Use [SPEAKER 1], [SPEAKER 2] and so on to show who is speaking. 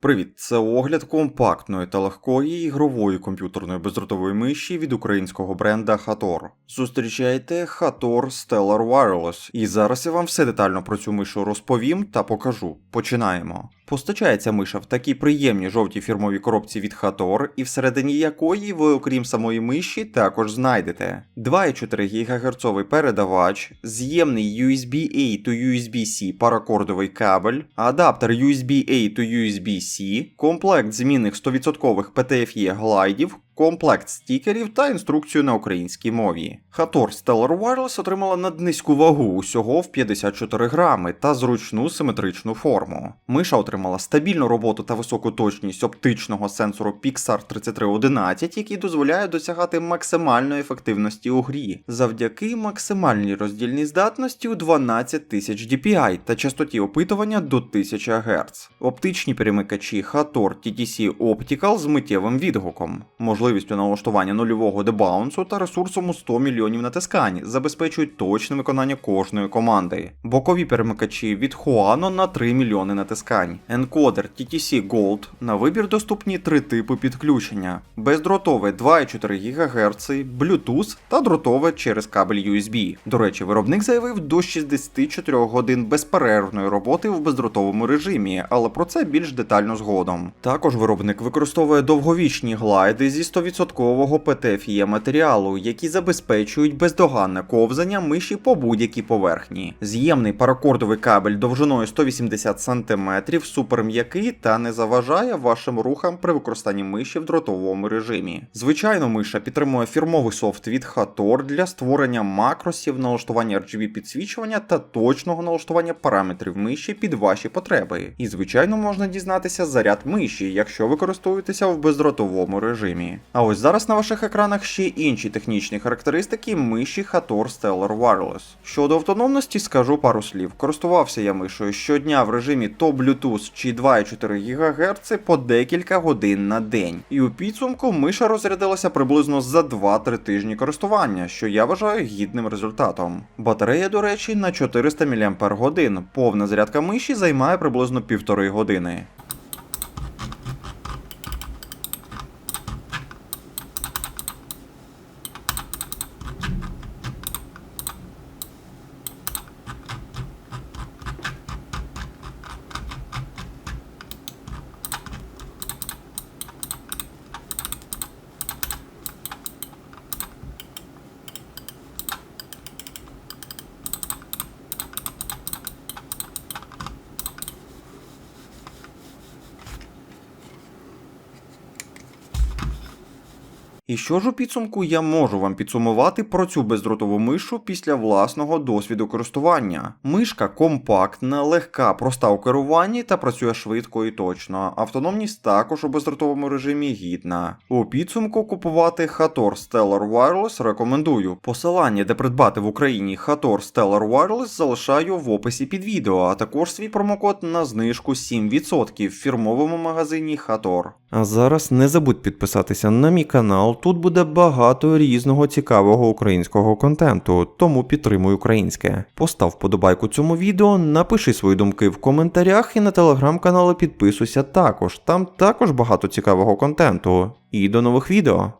[SPEAKER 1] Привіт, це огляд компактної та легкої ігрової комп'ютерної бездротової миші від українського бренда Hator. Зустрічайте Hator Stellar Wireless. І зараз я вам все детально про цю мишу розповім та покажу. Починаємо. Постачається миша в такій приємній жовтій фірмовій коробці від Хатор, і всередині якої ви, окрім самої миші, також знайдете 2,4 ГГц передавач, з'ємний USB-A to USB-C паракордовий кабель, адаптер USB-A to USB-C, комплект змінних 100% PTFE глайдів, комплект стікерів та інструкцію на українській мові. Hator Stellar Wireless отримала наднизьку вагу усього в 54 грами та зручну симетричну форму. Миша отримала стабільну роботу та високу точність оптичного сенсору Pixar 3311, який дозволяє досягати максимальної ефективності у грі завдяки максимальній роздільній здатності у 12 тисяч DPI та частоті опитування до 1000 Гц. Оптичні перемикачі Hator TTC Optical з миттєвим відгуком, можливістю налаштування нульового дебаунсу та ресурсом у 100 мільйонів натискань забезпечують точне виконання кожної команди. Бокові перемикачі від Huano на 3 мільйони натискань. Енкодер TTC Gold на вибір доступні три типи підключення: бездротове 2,4 ГГц, Bluetooth та дротове через кабель USB. До речі, виробник заявив до 64 годин безперервної роботи в бездротовому режимі, але про це більш детально згодом. Також виробник використовує довговічні глайди зі 100% PTFE матеріалу, які забезпечують бездоганне ковзання миші по будь-якій поверхні. З'ємний паракордовий кабель довжиною 180 см суперм'який та не заважає вашим рухам при використанні миші в дротовому режимі. Звичайно, миша підтримує фірмовий софт від Hator для створення макросів, налаштування RGB підсвічування та точного налаштування параметрів миші під ваші потреби. І звичайно можна дізнатися заряд миші, якщо ви користуєтеся в бездротовому режимі. А ось зараз на ваших екранах ще інші технічні характеристики миші Hator Stellar Wireless. Щодо автономності, скажу пару слів. Користувався я мишою щодня в режимі то Bluetooth чи 2,4 ГГц по декілька годин на день. І у підсумку миша розрядилася приблизно за 2-3 тижні користування, що я вважаю гідним результатом. Батарея, до речі, на 400 мАч. Повна зарядка миші займає приблизно півтори години. І що ж у підсумку я можу вам підсумувати про цю бездротову мишу після власного досвіду користування? Мишка компактна, легка, проста у керуванні та працює швидко і точно. Автономність також у бездротовому режимі гідна. У підсумку купувати Hator Stellar Wireless рекомендую. Посилання, де придбати в Україні Hator Stellar Wireless залишаю в описі під відео, а також свій промокод на знижку 7% в фірмовому магазині Hator. А зараз не забудь підписатися на мій канал. Тут буде багато різного цікавого українського контенту, тому підтримуй українське. Постав вподобайку цьому відео, напиши свої думки в коментарях і на телеграм-канали підписуйся також. Там також багато цікавого контенту. І до нових відео.